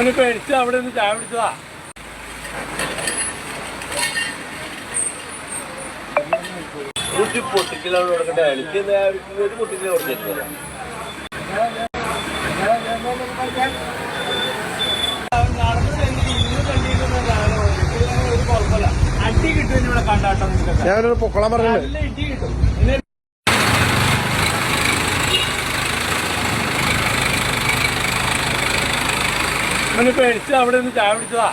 അവന് പേടിച്ച് അവിടെ നിന്ന് ചായ പിടിച്ചതാ കുട്ടി പൊട്ടിക്കലാണ് കൊടുക്കട്ടെ എനിക്ക് ഒരു പൊട്ടിക്കൽ കൊടുത്തിട്ടില്ല അടി കിട്ടും ഇവിടെ കണ്ടാട്ടം നിനക്കൊക്കെ. ഞാനൊരു പൊക്കളം പറഞ്ഞിട്ടുണ്ട് നല്ല ഇടി കിട്ടും. അവന് പേടിച്ച് അവിടെ നിന്ന് ചായ പിടിച്ചതാ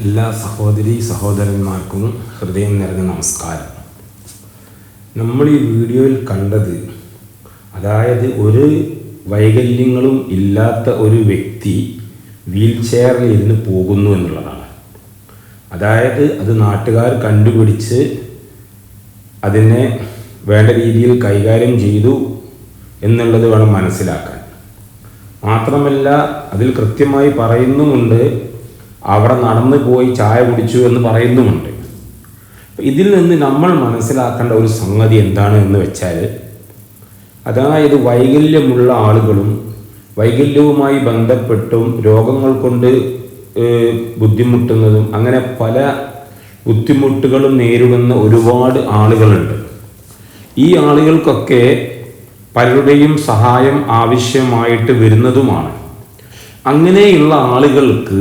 എല്ലാ സഹോദരി സഹോദരന്മാർക്കും ഹൃദയം നിറഞ്ഞ നമസ്കാരം. നമ്മൾ ഈ വീഡിയോയിൽ കണ്ടത് അതായത് ഒരു വൈകല്യങ്ങളും ഇല്ലാത്ത ഒരു വ്യക്തി വീൽ ചെയറിൽ ഇരുന്ന് പോകുന്നു എന്നുള്ളതാണ്. അതായത് അത് നാട്ടുകാർ കണ്ടുപിടിച്ച് അതിനെ വേണ്ട രീതിയിൽ കൈകാര്യം ചെയ്തു എന്നുള്ളത് വേണം മനസ്സിലാക്കാൻ. മാത്രമല്ല അതിൽ കൃത്യമായി പറയുന്നുമുണ്ട് അവിടെ നടന്നു പോയി ചായ കുടിച്ചു എന്ന് പറയുന്നുമുണ്ട്. ഇതിൽ നിന്ന് നമ്മൾ മനസ്സിലാക്കേണ്ട ഒരു സംഗതി എന്താണ് എന്ന് വെച്ചാൽ അതായത് വൈകല്യമുള്ള ആളുകളും വൈകല്യവുമായി ബന്ധപ്പെട്ടും രോഗങ്ങൾ കൊണ്ട് ബുദ്ധിമുട്ടുന്നതും അങ്ങനെ പല ബുദ്ധിമുട്ടുകളും നേരിടുന്ന ഒരുപാട് ആളുകളുണ്ട്. ഈ ആളുകൾക്കൊക്കെ പലരുടെയും സഹായം ആവശ്യമായിട്ട് വരുന്നതുമാണ്. അങ്ങനെയുള്ള ആളുകൾക്ക്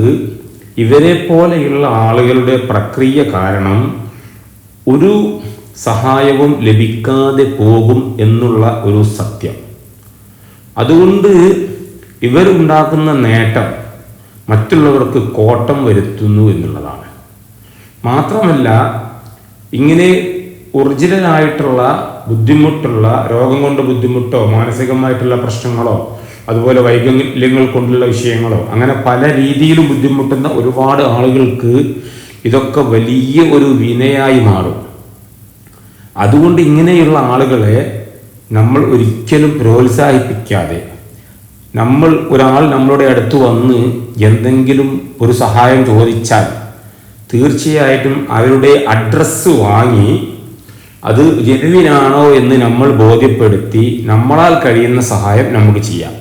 ഇവരെ പോലെയുള്ള ആളുകളുടെ പ്രക്രിയ കാരണം ഒരു സഹായവും ലഭിക്കാതെ പോകും എന്നുള്ള ഒരു സത്യം. അതുകൊണ്ട് ഇവരുണ്ടാക്കുന്ന നേട്ടം മറ്റുള്ളവർക്ക് കോട്ടം വരുത്തുന്നു എന്നുള്ളതാണ്. മാത്രമല്ല ഇങ്ങനെ ഒറിജിനലായിട്ടുള്ള ബുദ്ധിമുട്ടുള്ള രോഗം കൊണ്ട് ബുദ്ധിമുട്ടോ മാനസികമായിട്ടുള്ള പ്രശ്നങ്ങളോ അതുപോലെ വൈകല്യങ്ങൾ കൊണ്ടുള്ള വിഷയങ്ങളോ അങ്ങനെ പല രീതിയിലും ബുദ്ധിമുട്ടുന്ന ഒരുപാട് ആളുകൾക്ക് ഇതൊക്കെ വലിയ ഒരു വിനയായി മാറും. അതുകൊണ്ട് ഇങ്ങനെയുള്ള ആളുകളെ നമ്മൾ ഒരിക്കലും പ്രോത്സാഹിപ്പിക്കാതെ നമ്മൾ ഒരാൾ നമ്മളുടെ അടുത്ത് വന്ന് എന്തെങ്കിലും ഒരു സഹായം ചോദിച്ചാൽ തീർച്ചയായിട്ടും അവരുടെ അഡ്രസ്സ് വാങ്ങി അത് ജനുവിനാണോ എന്ന് നമ്മൾ ബോധ്യപ്പെടുത്തി നമ്മളാൽ കഴിയുന്ന സഹായം നമുക്ക് ചെയ്യാം.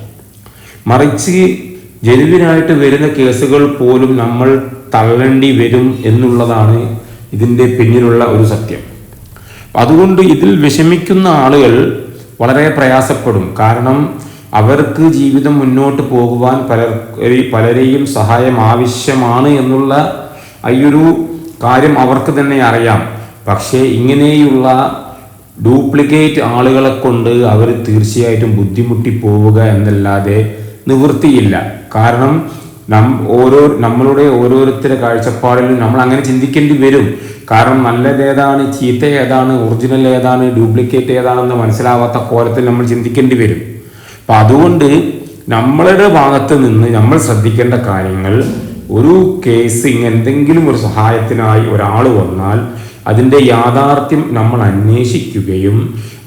മറിച്ച് ജനുവിനായിട്ട് വരുന്ന കേസുകൾ പോലും നമ്മൾ തള്ളേണ്ടി വരും എന്നുള്ളതാണ് ഇതിന്റെ പിന്നിലുള്ള ഒരു സത്യം. അതുകൊണ്ട് ഇതിൽ വിഷമിക്കുന്ന ആളുകൾ വളരെ പ്രയാസപ്പെടും. കാരണം അവർക്ക് ജീവിതം മുന്നോട്ട് പോകുവാൻ പലർ പലരെയും സഹായം ആവശ്യമാണ് എന്നുള്ള ഈയൊരു കാര്യം അവർക്ക് തന്നെ അറിയാം. പക്ഷേ ഇങ്ങനെയുള്ള ഡ്യൂപ്ലിക്കേറ്റ് ആളുകളെ കൊണ്ട് അവർ തീർച്ചയായിട്ടും ബുദ്ധിമുട്ടി പോവുക എന്നല്ലാതെ നിവൃത്തിയില്ല. കാരണം നം ഓരോ നമ്മളുടെ ഓരോരുത്തരുടെ കാഴ്ചപ്പാടിലും നമ്മൾ അങ്ങനെ ചിന്തിക്കേണ്ടി വരും. കാരണം നല്ലത് ഏതാണ് ചീത്ത ഏതാണ് ഒറിജിനൽ ഏതാണ് ഡ്യൂപ്ലിക്കേറ്റ് ഏതാണെന്ന് മനസ്സിലാവാത്ത കോലത്തിൽ നമ്മൾ ചിന്തിക്കേണ്ടി വരും. അപ്പം അതുകൊണ്ട് നമ്മളുടെ ഭാഗത്ത് നിന്ന് നമ്മൾ ശ്രദ്ധിക്കേണ്ട കാര്യങ്ങൾ ഒരു കേസ് എന്തെങ്കിലും ഒരു സഹായത്തിനായി ഒരാൾ വന്നാൽ അതിന്റെ യാഥാർത്ഥ്യം നമ്മൾ അന്വേഷിക്കുകയും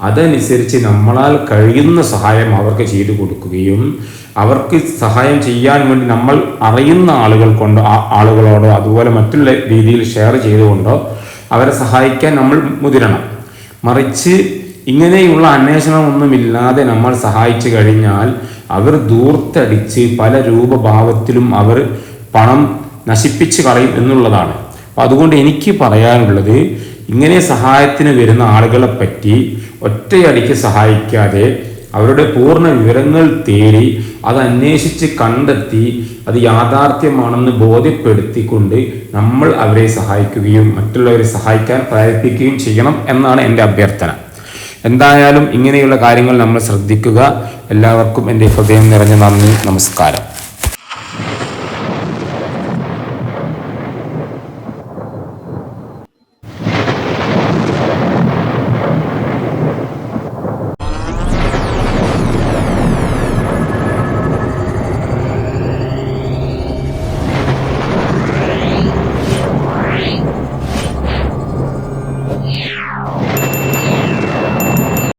അതനുസരിച്ച് നമ്മളാൽ കഴിയുന്ന സഹായം അവർക്ക് ചെയ്തു കൊടുക്കുകയും അവർക്ക് സഹായം ചെയ്യാൻ വേണ്ടി നമ്മൾ അറിയുന്ന ആളുകൾ കൊണ്ടോ ആളുകളോടോ അതുപോലെ മറ്റുള്ള രീതിയിൽ ഷെയർ ചെയ്തുകൊണ്ടോ അവരെ സഹായിക്കാൻ നമ്മൾ മുതിരണം. മറിച്ച് ഇങ്ങനെയുള്ള അന്വേഷണമൊന്നുമില്ലാതെ നമ്മൾ സഹായിച്ചു കഴിഞ്ഞാൽ അവർ ദൂർത്തടിച്ച് പല രൂപഭാവത്തിലും അവർ പണം നശിപ്പിച്ച് കളയും എന്നുള്ളതാണ്. അപ്പം അതുകൊണ്ട് എനിക്ക് പറയാനുള്ളത് ഇങ്ങനെ സഹായത്തിന് വരുന്ന ആളുകളെ പറ്റി ഒറ്റയടിക്ക് സഹായിക്കാതെ അവരുടെ പൂർണ വിവരങ്ങൾ തേടി അത് അന്വേഷിച്ച് കണ്ടെത്തി അത് യാഥാർത്ഥ്യമാണെന്ന് ബോധ്യപ്പെടുത്തിക്കൊണ്ട് നമ്മൾ അവരെ സഹായിക്കുകയും മറ്റുള്ളവരെ സഹായിക്കാൻ പ്രേരിപ്പിക്കുകയും ചെയ്യണം എന്നാണ് എന്റെ അഭ്യർത്ഥന. എന്തായാലും ഇങ്ങനെയുള്ള കാര്യങ്ങൾ നമ്മൾ ശ്രദ്ധിക്കുക. എല്ലാവർക്കും എന്റെ ഹൃദയം നിറഞ്ഞ നന്ദി. നമസ്കാരം.